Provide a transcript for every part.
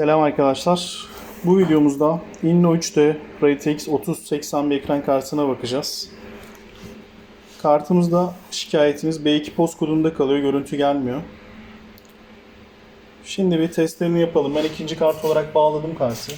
Selam arkadaşlar. Bu videomuzda Inno 3D RTX 3080 bir ekran kartına bakacağız. Kartımızda şikayetimiz B2 post kodunda kalıyor. Görüntü gelmiyor. Şimdi bir testlerini yapalım. Ben ikinci kart olarak bağladım kartı.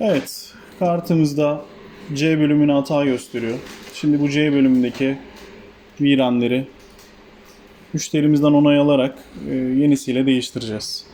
Evet, kartımızda C bölümüne hata gösteriyor. Şimdi bu C bölümündeki VRAM'leri müşterimizden onay alarak e, yenisiyle değiştireceğiz.